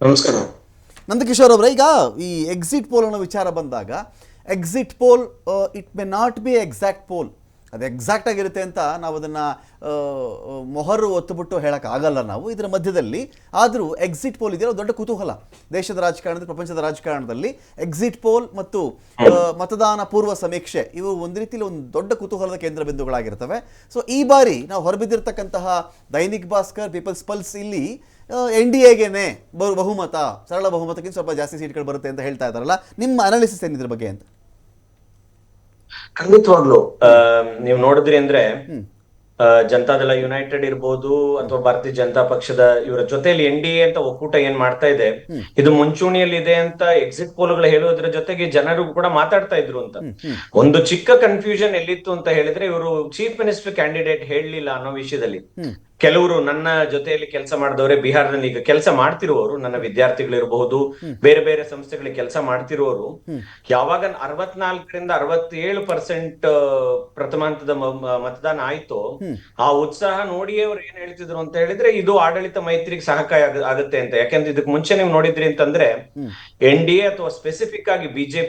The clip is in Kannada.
ನಮಸ್ಕಾರ. ನಂದಕಿಶೋರ್ ಅವರ, ಈಗ ಈ ಎಕ್ಸಿಟ್ ಪೋಲ್ ಅನ್ನೋ ವಿಚಾರ ಬಂದಾಗ exit poll it may not be exact poll ಅದು ಎಕ್ಸಾಕ್ಟ್ ಆಗಿರುತ್ತೆ ಅಂತ ನಾವು ಅದನ್ನು ಮೊಹರು ಒತ್ತುಬಿಟ್ಟು ಹೇಳೋಕ್ಕಾಗಲ್ಲ ನಾವು. ಇದರ ಮಧ್ಯದಲ್ಲಿ ಆದರೂ ಎಕ್ಸಿಟ್ ಪೋಲ್ ಇದೆಯಲ್ಲ ದೊಡ್ಡ ಕುತೂಹಲ. ದೇಶದ ರಾಜಕಾರಣದಲ್ಲಿ, ಪ್ರಪಂಚದ ರಾಜಕಾರಣದಲ್ಲಿ ಎಕ್ಸಿಟ್ ಪೋಲ್ ಮತ್ತು ಮತದಾನ ಪೂರ್ವ ಸಮೀಕ್ಷೆ, ಇವು ಒಂದು ರೀತಿಯಲ್ಲಿ ಒಂದು ದೊಡ್ಡ ಕುತೂಹಲದ ಕೇಂದ್ರ ಬಿಂದುಗಳಾಗಿರ್ತವೆ. ಸೊ ಈ ಬಾರಿ ನಾವು ಹೊರಬಿದ್ದಿರ್ತಕ್ಕಂತಹ ದೈನಿಕ್ ಭಾಸ್ಕರ್ ಪೀಪಲ್ಸ್ ಪಲ್ಸ್ ಇಲ್ಲಿ ಎನ್ ಡಿ ಎಗೆನೆ ಬಹುಮತ, ಸರಳ ಬಹುಮತಕ್ಕಿಂತ ಸ್ವಲ್ಪ ಜಾಸ್ತಿ ಸೀಟ್ಗಳು ಬರುತ್ತೆ ಅಂತ ಹೇಳ್ತಾ ಇದ್ದಾರಲ್ಲ. ನಿಮ್ಮ ಅನಾಲಿಸಿಸ್ ಏನಿದ್ರ ಬಗ್ಗೆ ಅಂತ? ಖಂಡಿತವಾಗ್ಲು. ನೀವು ನೋಡಿದ್ರಿ ಅಂದ್ರೆ ಜನತಾದಳ ಯುನೈಟೆಡ್ ಇರ್ಬೋದು ಅಥವಾ ಭಾರತೀಯ ಜನತಾ ಪಕ್ಷದ ಇವರ ಜೊತೆಯಲ್ಲಿ ಎನ್ ಡಿ ಎ ಅಂತ ಒಕ್ಕೂಟ ಏನ್ ಮಾಡ್ತಾ ಇದೆ ಇದು ಮುಂಚೂಣಿಯಲ್ಲಿ ಇದೆ ಅಂತ ಎಕ್ಸಿಟ್ ಪೋಲ್ಗಳು ಹೇಳೋದ್ರ ಜೊತೆಗೆ ಜನರು ಕೂಡ ಮಾತಾಡ್ತಾ ಇದ್ರು ಅಂತ. ಒಂದು ಚಿಕ್ಕ ಕನ್ಫ್ಯೂಷನ್ ಎಲ್ಲಿತ್ತು ಅಂತ ಹೇಳಿದ್ರೆ ಇವರು ಚೀಫ್ ಮಿನಿಸ್ಟರ್ ಕ್ಯಾಂಡಿಡೇಟ್ ಹೇಳಲಿಲ್ಲ ಅನ್ನೋ ವಿಷಯದಲ್ಲಿ. ಕೆಲವರು ನನ್ನ ಜೊತೆಯಲ್ಲಿ ಕೆಲಸ ಮಾಡಿದವರೇ ಬಿಹಾರದಲ್ಲಿ ಈಗ ಕೆಲಸ ಮಾಡ್ತಿರುವವರು ನನ್ನ ವಿದ್ಯಾರ್ಥಿಗಳಿರಬಹುದು ಬೇರೆ ಬೇರೆ ಸಂಸ್ಥೆಗಳಿಗೆ ಕೆಲಸ ಮಾಡ್ತಿರುವವರು ಯಾವಾಗ ಅರವತ್ನಾಲ್ಕರಿಂದ ಅರವತ್ತೇಳು ಪರ್ಸೆಂಟ್ ಪ್ರಥಮಾಂತದ ಮ- ಮ- ಮತದಾನ ಆಯ್ತು ಆ ಉತ್ಸಾಹ ನೋಡಿಯೇ ಅವ್ರು ಏನ್ ಹೇಳ್ತಿದ್ರು ಅಂತ ಹೇಳಿದ್ರೆ ಇದು ಆಡಳಿತ ಮೈತ್ರಿಗೆ ಸಹಕಾರಿ ಆಗುತ್ತೆ ಅಂತ. ಯಾಕಂದ್ರೆ ಇದಕ್ಕೆ ಮುಂಚೆ ನೀವು ನೋಡಿದ್ರಿ ಅಂತಂದ್ರೆ ಎನ್ ಡಿ ಎ ಅಥವಾ ಸ್ಪೆಸಿಫಿಕ್ ಆಗಿ ಬಿಜೆಪಿ